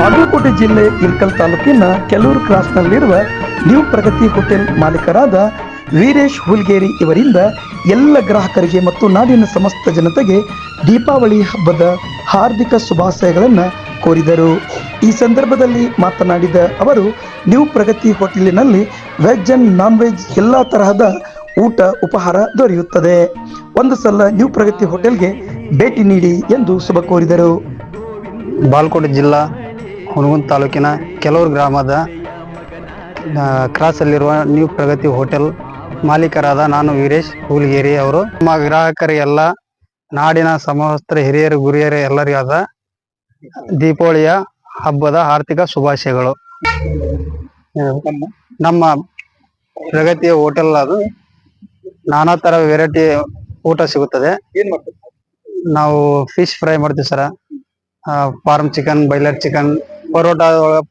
ಬಾಗಲಕೋಟೆ ಜಿಲ್ಲೆ ಇರ್ಕಲ್ ತಾಲೂಕಿನ ಕೆಲೂರು ಕ್ರಾಸ್ನಲ್ಲಿರುವ ನ್ಯೂ ಪ್ರಗತಿ ಹೋಟೆಲ್ ಮಾಲೀಕರಾದ ವೀರೇಶ್ ಹುಲ್ಗೇರಿ ಇವರಿಂದ ಎಲ್ಲ ಗ್ರಾಹಕರಿಗೆ ಮತ್ತು ನಾಡಿನ ಸಮಸ್ತ ಜನತೆಗೆ ದೀಪಾವಳಿ ಹಬ್ಬದ ಹಾರ್ದಿಕ ಶುಭಾಶಯಗಳನ್ನು ಕೋರಿದರು. ಈ ಸಂದರ್ಭದಲ್ಲಿ ಮಾತನಾಡಿದ ಅವರು, ನ್ಯೂ ಪ್ರಗತಿ ಹೋಟೆಲಿನಲ್ಲಿ ವೆಜ್ ಅಂಡ್ ನಾನ್ ವೆಜ್ ಎಲ್ಲ ತರಹದ ಊಟ, ಉಪಹಾರ ದೊರೆಯುತ್ತದೆ. ಒಂದು ಸಲ ನ್ಯೂ ಪ್ರಗತಿ ಹೋಟೆಲ್ಗೆ ಭೇಟಿ ನೀಡಿ ಎಂದು ಶುಭ ಕೋರಿದರು. ಬಾಲ್ಕೋಟೆ ಜಿಲ್ಲಾ ಹುಣಗುಂದ ತಾಲೂಕಿನ ಕೆಲವರು ಗ್ರಾಮದ ಕ್ರಾಸ್ ಕ್ರಾಸಲ್ಲಿರುವ ನ್ಯೂ ಪ್ರಗತಿ ಹೋಟೆಲ್ ಮಾಲೀಕರಾದ ನಾನು ವೀರೇಶ್ ಹೂಲ್ಗೇರಿ ಅವರು. ನಮ್ಮ ಗ್ರಾಹಕರಿಗೆಲ್ಲ, ನಾಡಿನ ಸಮವಸ್ತ್ರ ಹಿರಿಯರು, ಗುರಿಯರು ಎಲ್ಲರಿಗಾದ ದೀಪಾವಳಿಯ ಹಬ್ಬದ ಆರ್ಥಿಕ ಶುಭಾಶಯಗಳು. ನಮ್ಮ ಪ್ರಗತಿಯ ಹೋಟೆಲ್ ಅದು. ನಾನಾ ತರ ವೆರೈಟಿ ಊಟ ಸಿಗುತ್ತದೆ. ನಾವು ಫಿಶ್ ಫ್ರೈ ಮಾಡ್ತೀವಿ sir. Farm chicken broiler chicken parotta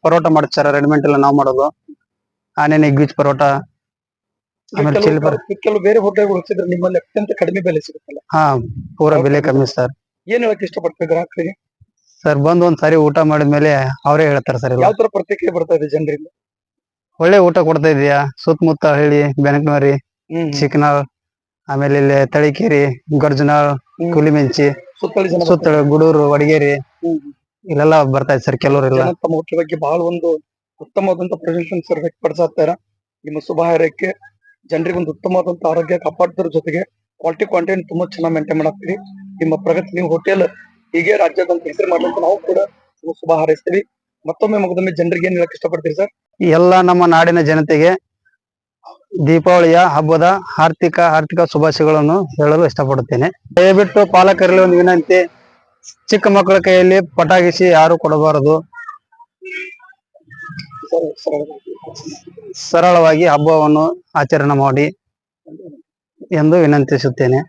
parotta ಮಾಡ್ತಾರ ರೆಡಿಮೆಂಟ್ ಎಲ್ಲ ನಾವು ಮಾಡೋದು. ಆನೇನ್ ಎಗ್ ಬೀಚ್ ಪರೋಟ ಆಮೇಲೆ ಚಿಲ್ಲಿ ಪರ್ ಕೆಲವು ಬೇರೆ ಹೋಟೆಲ್ಗಳು ಹೋಲಿಸಿದ್ರೆ ನಿಮ್ಮಲ್ಲಿ ಅತ್ಯಂತ ಕಡಿಮೆ ಬೆಲೆ ಸಿಗುತ್ತಲ್ಲ? ಹಾ ಪೂರ ಬೆಲೆ ಕಮ್ಮಿ ಸರ್ ಏನ್ ಹೇಳಕ್ ಇಷ್ಟಪಡ್ತೀವಿ ಗ್ರಾಹಕರಿಗೆ? ಸರ್ ಬಂದ್ ಒಂದ್ ಸಾರಿ ಊಟ ಮಾಡಿದ್ಮೇಲೆ ಅವರೇ ಹೇಳ್ತಾರೆ ಸರ್ ಎಲ್ಲ. ಯಾವ ತರ ಪ್ರತಿಕ್ರಿಯೆ ಬರ್ತಾ ಇದೆ ಜನರಿಂದ ಒಳ್ಳೆ ಊಟ ಕೊಡ್ತಾ ಇದೀಯಾ ಸುತ್ತಮುತ್ತ ಹಳ್ಳಿ ಬೆನಕನವರಿ ಚಿಕ್ಕನಾಳ್ ಆಮೇಲೆ ಇಲ್ಲಿ ತಳಿಕೇರಿ ಗರ್ಜನಾಳ್ ಹ್ಮ್. ಕುಲಿಮೆಂಚಿ ಸುತ್ತಲ ಜನ ಸುತ್ತ ಗುಡೂರು ವಡಗೇರಿ. ಹ್ಮ್. ಇಲ್ಲೆಲ್ಲ ಬರ್ತಾ ಇದೆ ಸರ್ ಕೆಲವರೆಲ್ಲ ಇಲ್ಲ. ತಮ್ಮ ಹೋಟೆಲ್ ಬಗ್ಗೆ ಬಹಳ ಒಂದು ಉತ್ತಮವಾದಂತ ಪ್ರೆಸೆಂಟೇಷನ್ ಸರ್ ವ್ಯಕ್ತಪಡಿಸ್ತಾರ ನಿಮ್ಮ ಶುಭ ಹಾರೈಕೆ ಜನರಿಗೆ ಒಂದು ಉತ್ತಮವಾದಂತ ಆರೋಗ್ಯ ಕಾಪಾಡೋದ್ರ ಜೊತೆಗೆ ಕ್ವಾಲಿಟಿ ಕ್ವಾಂಟಿಟಿ ತುಂಬಾ ಚೆನ್ನಾಗಿ ಮೇಂಟೈನ್ ಮಾಡಾಕ್ತೀರಿ. ನಿಮ್ಮ ಪ್ರಗತಿ ನೀವು ಹೋಟೆಲ್ ಹೀಗೆ ರಾಜ್ಯದಂತ ಹೆಸರು ಮಾಡಿದಂತ ನಾವು ಕೂಡ ಶುಭ ಹಾರೈಸ್ತೀವಿ. ಮತ್ತೊಮ್ಮೆ ಮಗದೊಮ್ಮೆ ಜನರಿಗೆ ಏನ್ ಹೇಳಕ್ ಇಷ್ಟಪಡ್ತೀರಿ ಸರ್ ಎಲ್ಲ ನಮ್ಮ ನಾಡಿನ ಜನತೆಗೆ ದೀಪಾವಳಿಯ ಹಬ್ಬದ ಆರ್ಥಿಕ ಆರ್ಥಿಕ ಶುಭಾಶಯಗಳನ್ನು ಹೇಳಲು ಇಷ್ಟಪಡುತ್ತೇನೆ. ದಯವಿಟ್ಟು ಪಾಲಕರಲ್ಲಿ ಒಂದು ವಿನಂತಿ. ಚಿಕ್ಕ ಮಕ್ಕಳ ಕೈಯಲ್ಲಿ ಪಟಾಕಿಸಿ ಯಾರು ಕೊಡಬಾರದು? ಸರ್ ಸರ್ ಸರಳವಾಗಿ ಹಬ್ಬವನ್ನು ಆಚರಣೆ ಮಾಡಿ ಎಂದು ವಿನಂತಿಸುತ್ತೇನೆ.